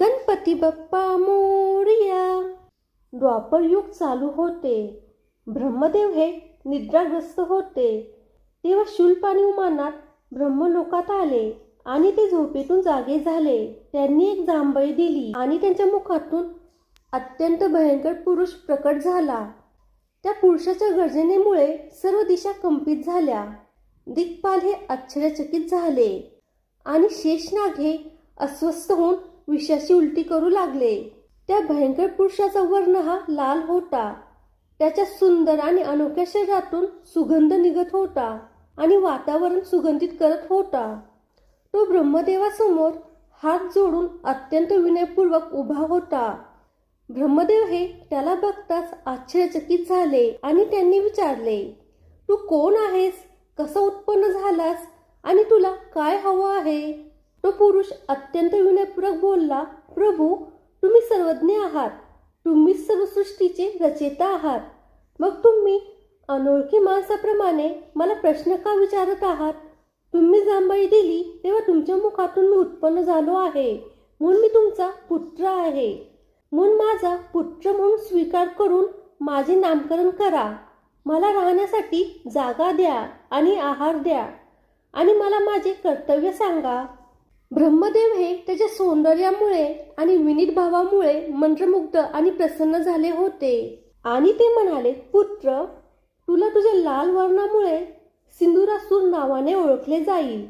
गणपती बाप्पा मोरया. द्वापर युग चालू होते. ब्रह्मदेव हे निद्राग्रस्त होते. तेव्हा शुल्प आणि उमानात ब्रह्मलोकात आले आणि ते झोपेतून जागे झाले. त्यांनी एक जांभई दिली आणि त्यांच्या मुखातून अत्यंत भयंकर पुरुष प्रकट झाला. त्या पुरुषाच्या गर्जनेमुळे सर्व दिशा कंपित झाल्या. दिग्पाल हे आश्चर्यचकित झाले आणि शेषनाग हे अस्वस्थ होऊन विषाची उलटी करू लागले. त्या भयंकर पुरुषाचा वर्ण हा लाल होता. त्याच्या सुंदर आणि अनोख्या शरीरातून सुगंध निघत होता आणि वातावरण सुगंधित करत होता. तो ब्रह्मदेवासमोर हात जोडून अत्यंत विनयपूर्वक उभा होता. ब्रह्मदेव हे त्याला बघताच आश्चर्यचकित झाले आणि त्यांनी विचारले तू कोण आहेस? कसं उत्पन्न झालास? आणि तुला काय हवं आहे? तो पुरुष अत्यंत विनयपूर्वक बोलला प्रभू तुम्ही सर्वज्ञ आहात. तुम्ही सर्व सृष्टीचे रचेता आहात. मग तुम्ही अनोळखी माणसाप्रमाणे मला प्रश्न का विचारत आहात? तुम्ही जांभळी दिली तेव्हा तुमच्या मुखातून मी उत्पन्न झालो आहे. म्हणून मी तुमचा पुत्र आहे. म्हणून माझा पुत्र म्हणून स्वीकार करून माझे नामकरण करा. मला राहण्यासाठी जागा द्या आणि आहार द्या. आणि मला माझे कर्तव्य सांगा. ब्रह्मदेव हे त्याच्या सौंदर्यामुळे आणि विनीत भावामुळे मंत्रमुग्ध आणि प्रसन्न झाले होते. आणि ते म्हणाले पुत्र तुला तुझ्या लाल वर्णामुळे सिंदुरासूर नावाने ओळखले जाईल.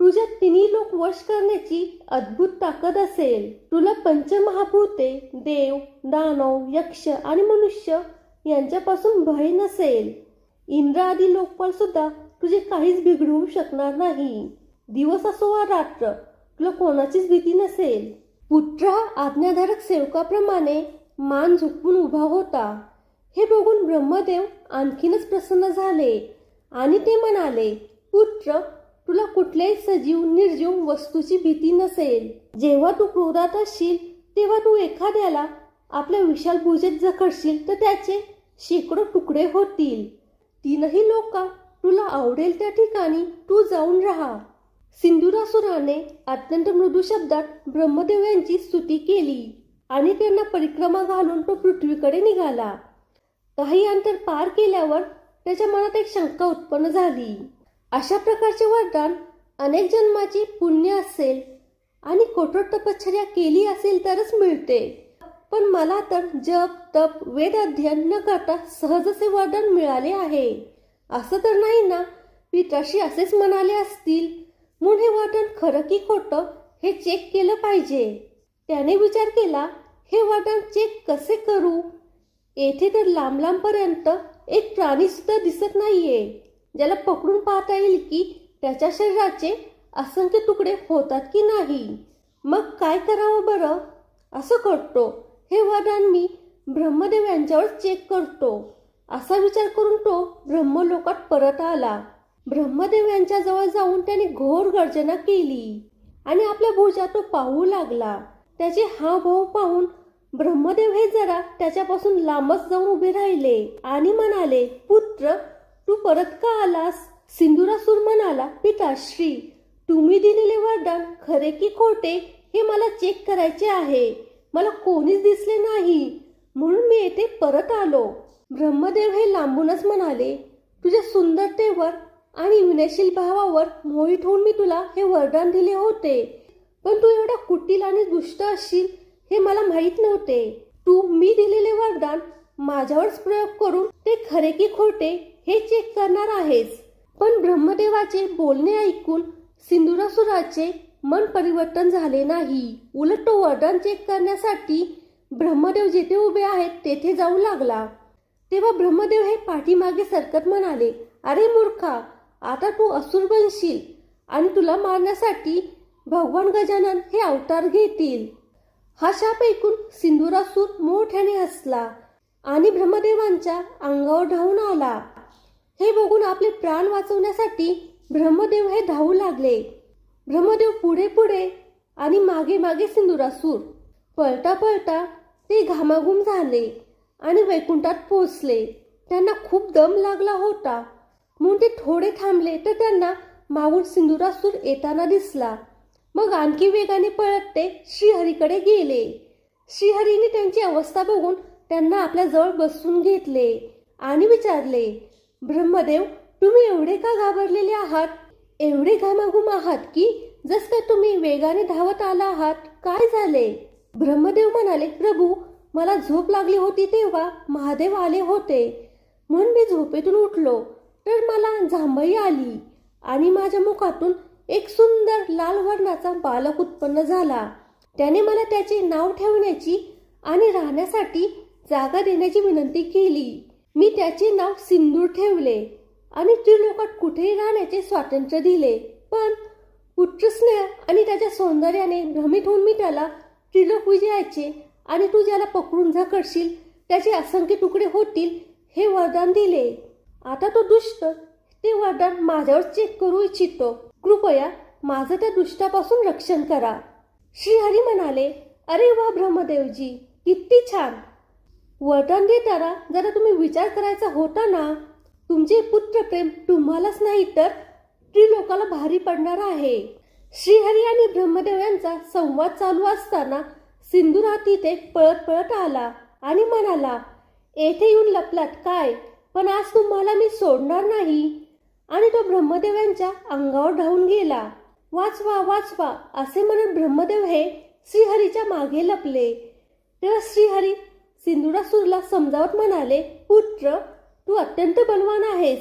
तुझ्या तिन्ही लोक वश करण्याची अद्भुत ताकद असेल. तुला पंचमहाभूते देव दानव यक्ष आणि मनुष्य यांच्यापासून भय नसेल. इंद्र आदी लोकपाल सुद्धा तुझे काहीच बिघडवू शकणार नाही. दिवस असो वा रात्र तुला कोणाचीच भीती नसेल. पुत्र हा आज्ञाधारक सेवकाप्रमाणे मान झुकवून उभा होता. हे बघून ब्रह्मदेव आणखीनच प्रसन्न झाले आणि ते म्हणाले पुत्र तुला कुठल्याही सजीव निर्जीव वस्तूची भीती नसेल. जेव्हा तू क्रोधात असशील तेव्हा तू एखाद्याला आपल्या विशाल भुजेत जखडशील तर त्याचे शेकडो तुकडे होतील. तीनही लोक तुला आवडेल त्या ठिकाणी तू जाऊन राहा. सिंधुरासुराने अत्यंत मृदू शब्दात ब्रह्मदेव यांची स्तुती केली आणि त्यांना परिक्रमा घालून तो पृथ्वीकडे निघाला. काही अंतर पार केल्यावर त्याच्या मनात एक शंका उत्पन्न झाली. अशा प्रकारचे वरदान अनेक जन्माची पुण्य असेल आणि कठोर तपश्चर्या केली असेल तरच मिळते. पण मला तर जप तप वेद अध्ययन न करता सहज असे वरदान मिळाले आहे. असं तर नाही ना पिताशी असेच म्हणाले असतील म्हणून हे वाटण खरं की खोटं हे चेक केलं पाहिजे. त्याने विचार केला हे वाटण चेक कसे करू? येथे तर लांब लांबपर्यंत एक प्राणी सुद्धा दिसत नाहीये. ज्याला पकडून पाहता येईल की त्याच्या शरीराचे असंख्य तुकडे होतात की नाही. मग काय करावं बरं? असं करतो. हे वरदान मी ब्रह्मदेव यांच्यावर चेक करतो. असा विचार करून तो ब्रह्मलोकात परत आला. ब्रह्मदेव यांच्या जवळ जाऊन त्याने घोर गर्जना केली. आणि आपल्या भुजा तो पाहू लागला. त्याचे हावभाव पाहून ब्रह्मदेव हे जरा त्याच्यापासून लांबच जाऊन उभे राहिले आणि म्हणाले पुत्र तू परत का आलास? सिंधुरासूर म्हणाला पिताश्री तुम्ही दिलेले वरदान खरे की खोटे हे मला चेक करायचे आहे. मला कोणीच दिसले नाही. म्हणून मी येथे परत आलो. ब्रह्मदेव हे लांबूनच म्हणाले तुझ्या सुंदरतेवर आणि विनयशील भावावर मोहित होऊन मी तुला हे वरदान दिले होते. पण तू एवढा कुटील आणि दुष्ट असशील हे मला माहीत नव्हते. तू मी दिलेले वरदान माझ्यावरच प्रयोग करून ते खरे की खोटे हे चेक करणार आहेस. पण ब्रह्मदेवाचे बोलणे ऐकून सिंधुरासुराचे मन परिवर्तन झाले नाही. उलट तो वरदान चेक करण्यासाठी ब्रह्मदेव जेथे उभे आहेत तेथे जाऊ लागला. तेव्हा ब्रह्मदेव हे पाठीमागे सरकत म्हणाले अरे मूर्खा आता तू असुर बनशील आणि तुला मारण्यासाठी भगवान गजानन हे अवतार घेतील. हा शाप ऐकून सिंधुरासूर मोठ्याने हसला आणि ब्रह्मदेवांच्या अंगावर धावून आला. हे बघून आपले प्राण वाचवण्यासाठी ब्रह्मदेव हे धावू लागले. ब्रह्मदेव पुढे पुढे आणि मागे मागे सिंधुरासूर पळता पळता ते घामाघूम झाले आणि वैकुंठात पोचले त्यांना खूप दम लागला होता. म्हणून ते थोडे थांबले तर त्यांना मागून सिंधुरासूर येताना दिसला. मग आणखी वेगाने पळत ते श्रीहरीकडे गेले. श्रीहरीने त्यांची अवस्था बघून त्यांना आपल्याजवळ बसून घेतले आणि विचारले ब्रह्मदेव तुम्ही एवढे का घाबरलेले आहात? एवढे घामाघूम आहात की जस का तुम्ही वेगाने धावत आला आहात? काय झाले? ब्रह्मदेव म्हणाले प्रभू मला झोप लागली होती तेव्हा महादेव आले होते. म्हणून मी झोपेतून उठलो. तर मला जांभई आली आणि माझ्या मुखातून एक सुंदर लाल वर्णाचा बालक उत्पन्न झाला. त्याने मला त्याचे नाव ठेवण्याची आणि राहण्यासाठी जागा देण्याची विनंती केली. मी त्याचे नाव सिंदूर ठेवले आणि त्रिलोकात कुठेही राहण्याचे स्वातंत्र्य दिले. पण पुत्रस्नेह आणि त्याच्या सौंदर्याने भ्रमित होऊन मी त्याला त्रिलोक विजयाचे आणि तू ज्याला पकडून झकडशील त्याचे असंख्य तुकडे होतील हे वरदान दिले. आता तो दुष्ट. ते वरदान माझ्यावर चेक करू इच्छितो. कृपया माझं त्या दुष्टापासून रक्षण करा. श्रीहरी म्हणाले अरे वा ब्रह्मदेवजी किती छान. वरदान देताना जरा तुम्ही विचार करायचा होता ना? तुमचे पुत्रप्रेम तुम्हालाच नाही तर त्रिलोकाला भारी पडणार आहे. श्रीहरी आणि ब्रह्मदेव यांचा संवाद चालू असताना सिंधुरा तिथे पळत पळत आला आणि म्हणाला येथे येऊन लपलात काय? पण आज तुम्हाला मी सोडणार नाही. आणि तो ब्रह्मदेव यांच्या अंगावर धावून गेला. वाचवा वाचवा असे म्हणत ब्रह्मदेव हे श्रीहरीच्या मागे लपले. तेव्हा श्रीहरी सिंधुरासूरला समजावत म्हणाले पुत्र तू अत्यंत बलवान आहेस.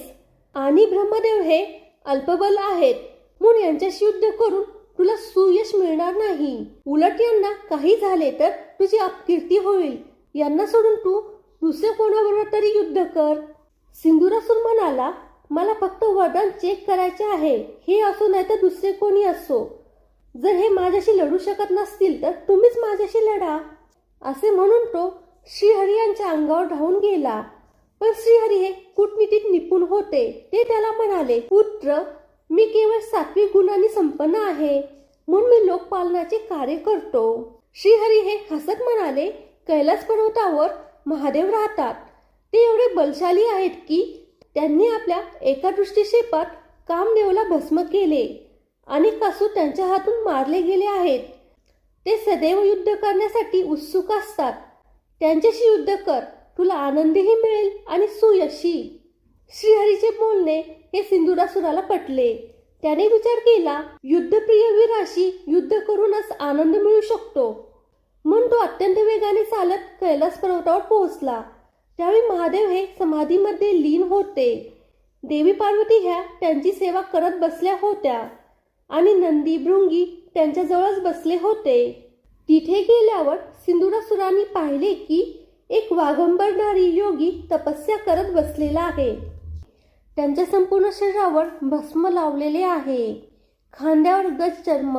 आणि ब्रह्मदेव हे अल्पबल आहेत. म्हणून यांच्याशी युद्ध करून तुला सुयश मिळणार नाही. उलट यांना काही झाले तर तुझी अपकीर्ती होईल. यांना सोडून तू दुसऱ्या कोणाबरोबर तरी युद्ध कर. सिंधुरासूर म्हणाला मला फक्त वरदान चेक करायचे आहे. हे असो नाही तर दुसरे कोणी असो. जर हे माझ्याशी लढू शकत नसतील तर तुम्हीच माझ्याशी लढा. असे म्हणून तो श्रीहरी यांच्या अंगावर धावून गेला. पण श्रीहरी हे कूटनीतीत निपुण होते. ते त्याला म्हणाले पुत्र मी केवळ सात्विक गुणांनी संपन्न आहे. म्हणून मी लोकपालनाचे कार्य करतो. श्रीहरी हे हसत म्हणाले कैलास पर्वतावर महादेव राहतात. ते एवढे बलशाली आहेत की त्यांनी आपल्या एका दृष्टिक्षेपात कामदेवला भस्म केले आणि कासू त्यांच्या हातून मारले गेले आहेत. ते सदैव युद्ध करण्यासाठी उत्सुक असतात. त्यांच्याशी युद्ध कर तुला आनंदही मिळेल आणि सुयशी. श्रीहरीचे बोलणे हे सिंधुरासुराला पटले. त्याने विचार केला युद्धप्रिय वीराशी युद्ध करूनच आनंद मिळू शकतो. म्हणून तो अत्यंत वेगाने चालत कैलास पर्वतावर पोहोचला. त्यावेळी महादेव हे समाधीमध्ये लीन होते. देवी पार्वती ह्या त्यांची सेवा करत बसल्या होत्या आणि नंदी भृंगी त्यांच्याजवळच बसले होते. तिथे गेल्यावर सिंधुरासुरांनी पाहिले की एक वाघंबरणारी योगी तपस्या करत बसलेला आहे. त्यांच्या संपूर्ण शरीरावर भस्म लावलेले आहे. खांद्यावर गज चर्म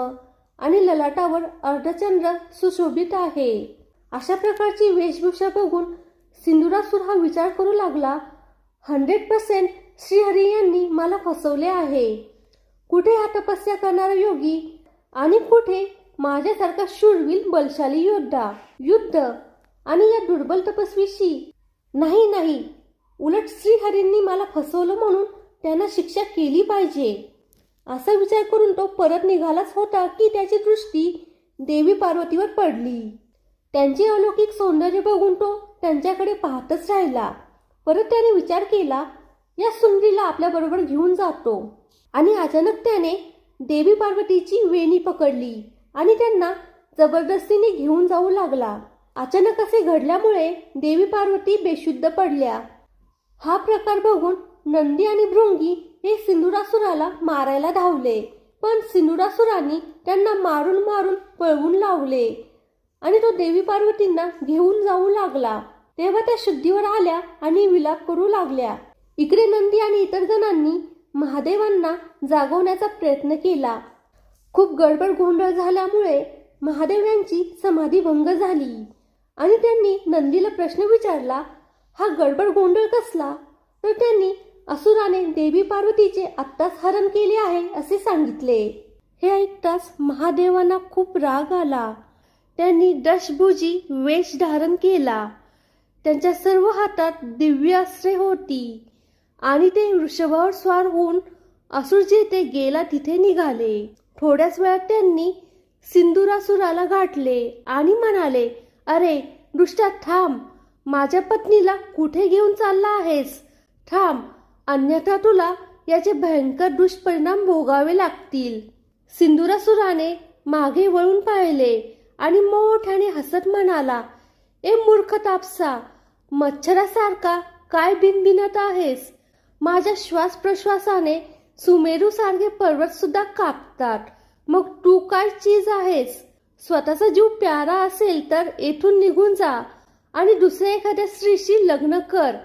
आणि ललाटावर अर्धचंद्र सुशोभित आहे. अशा प्रकारची वेशभूषा बघून सिंधुरासूर हा विचार करू लागला हंड्रेड पर्सेंट श्रीहरी यांनी मला फसवले आहे. कुठे हा तपस्या करणारा योगी? आणि कुठे माझ्यासारखा शूरवीर बलशाली योद्धा? युद्ध आणि या दुर्बल तपस्वीशी? नाही नाही. उलट श्रीहरींनी मला फसवलं म्हणून त्यांना शिक्षा केली पाहिजे. असा विचार करून तो परत निघालाच होता की त्याची दृष्टी देवी पार्वतीवर पडली. त्यांचे अलौकिक सौंदर्य बघून तो त्यांच्याकडे पाहतच राहिला. परत त्याने विचार केला या सुंदरीला आपल्याबरोबर घेऊन जातो. आणि अचानक त्याने देवी पार्वतीची वेणी पकडली आणि त्यांना जबरदस्तीने घेऊन जाऊ लागला. अचानक असे घडल्यामुळे देवी पार्वती बेशुद्ध पडल्या. हा प्रकार बघून नंदी आणि भृंगी हे सिंधुरासुराला मारायला धावले. पण सिंधुरासुरांनी त्यांना मारून मारून पळवून लावले. आणि तो देवी पार्वतींना घेऊन जाऊ लागला. तेव्हा त्या शुद्धीवर आल्या आणि विलाप करू लागल्या. इकडे नंदी आणि इतर जणांनी महादेवांना जागवण्याचा प्रयत्न केला. खूप गडबड गोंधळ झाल्यामुळे महादेव यांची समाधी भंग झाली. आणि त्यांनी नंदीला प्रश्न विचारला हा गडबड गोंधळ कसला? तर त्यांनी असुराने देवी पार्वतीचे आत्ताच हरण केले आहे असे सांगितले. हे ऐकताच महादेवांना खूप राग आला. त्यांनी दशभुजी वेश धारण केला. त्यांच्या सर्व हातात दिव्य अस्त्रे होती. आणि ते वृषभावर स्वार होऊन असुर जेथे गेला तिथे निघाले. थोड्याच वेळात त्यांनी सिंदुरासुराला गाठले आणि म्हणाले अरे दुष्टा थांब. माझ्या पत्नीला कुठे घेऊन चालला आहेस? थांब. अन्यथा तुला याचे भयंकर दुष्परिणाम भोगावे लागतील. सिंदुरासुराने मागे वळून पाहिले. आणि मोठ्याने हसत म्हणाला ए मूर्ख तापसा मच्छरासारखा काय बिनबिनत आहेस? माझ्या श्वास प्रश्वासाने सुमेरू सारखे पर्वत सुद्धा कापतात. मग तू काय चीज आहेस? स्वतःचा जीव प्यारा असेल तर येथून निघून जा आणि दुसऱ्या एखाद्या स्त्रीशी लग्न कर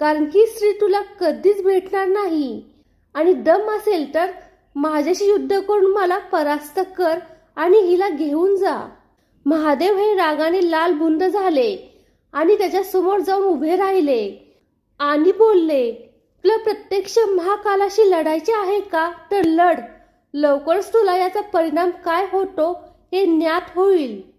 कारण की स्त्री तुला कधीच भेटणार नाही. आणि दम असेल तर माझ्याशी युद्ध करून मला परास्त कर आणि हिला घेऊन जा. महादेव हे रागाने लाल बुंद झाले आणि त्याच्यासमोर जाऊन उभे राहिले. आणि बोलले तुला प्रत्यक्ष महाकालाशी लढायचे आहे का? तर लढ. लवकरच तुला याचा परिणाम काय होतो हे ज्ञात होईल.